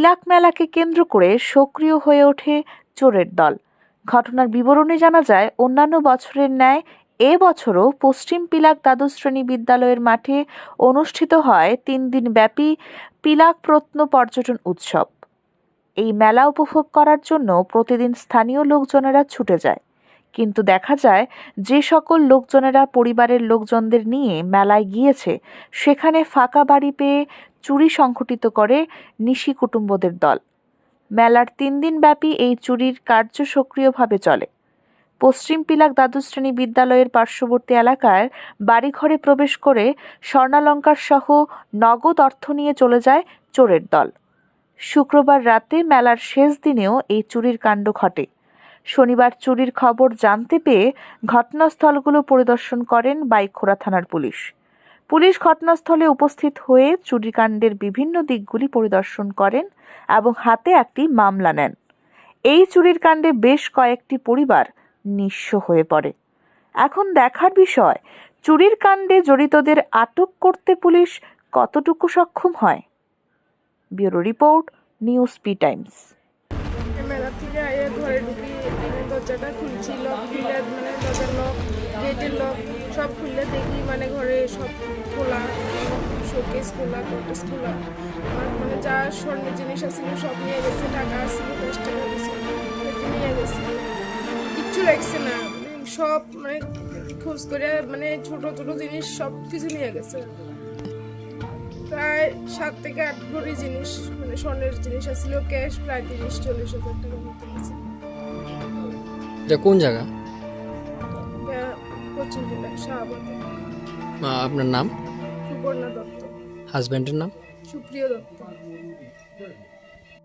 পিলাক মেলাকে কেন্দ্র করে সক্রিয় হয়ে ওঠে চোরের দল। ঘটনার বিবরণে জানা যায়, অন্যান্য বছরের ন্যায় এ বছরও পশ্চিম পিলাক দ্বাদশ শ্রেণি বিদ্যালয়ের মাঠে অনুষ্ঠিত হয় তিন দিন ব্যাপী পিলাক প্রত্ন পর্যটন উৎসব। এই মেলা উপভোগ করার জন্য প্রতিদিন স্থানীয় লোকজনেরা ছুটে যায়। কিন্তু দেখা যায় যে সকল লোকজনেরা পরিবারের লোকজনদের নিয়ে মেলায় গিয়েছে, সেখানে ফাঁকা বাড়ি পেয়ে চুরি সংঘটিত করে নিশি কুটুম্বদের দল। মেলার তিন দিন ব্যাপী এই চুরির কার্য সক্রিয়ভাবে চলে। পশ্চিম পিলাক দ্বাদশ শ্রেণি বিদ্যালয়ের পার্শ্ববর্তী এলাকার বাড়িঘরে প্রবেশ করে স্বর্ণালঙ্কার সহ নগদ অর্থ নিয়ে চলে যায় চোরের দল। শুক্রবার রাতে মেলার শেষ দিনেও এই চুরির কাণ্ড ঘটে। শনিবার চুরির খবর জানতে পেয়ে ঘটনাস্থলগুলো পরিদর্শন করেন বাইখোড়া থানার পুলিশ। পুলিশ ঘটনাস্থলে উপস্থিত হয়ে চুরিকাণ্ডের বিভিন্ন দিকগুলি পরিদর্শন করেন এবং হাতে একটি মামলা নেন। এই চুরির কাণ্ডে বেশ কয়েকটি পরিবার নিঃস্ব হয়ে পড়ে। এখন দেখার বিষয়, চুরির কাণ্ডে জড়িতদের আটক করতে পুলিশ কতটুকু সক্ষম হয়? Bureau report, news P times. দরজাটা খুলছি লক খুলে মানে দরজার লক গেটের লক সব খুললে দেখি মানে ঘরে সব খোলা শোকেস খোলা কটেস খোলা। আর মানে যা স্বর্ণের জিনিস আছিল সব নিয়ে গেছে, টাকা আছিল দশ টাকা এগুলো নিয়ে গেছে। কিচ্ছু লাগছে না মানে সব মানে খোঁজ করে মানে ছোট ছোট জিনিস সব কিছু নিয়ে গেছে। প্রায় সাত থেকে আট ভরি জিনিস মানে স্বর্ণের জিনিস আছিল ক্যাশ প্রায় তিরিশ, চল্লিশ হাজার টাকা মতো আছে। এটা কোন জায়গা? আপনার নাম? সুবর্ণা দত্ত। হাজব্যান্ডের নাম? সুপ্রিয় দত্ত।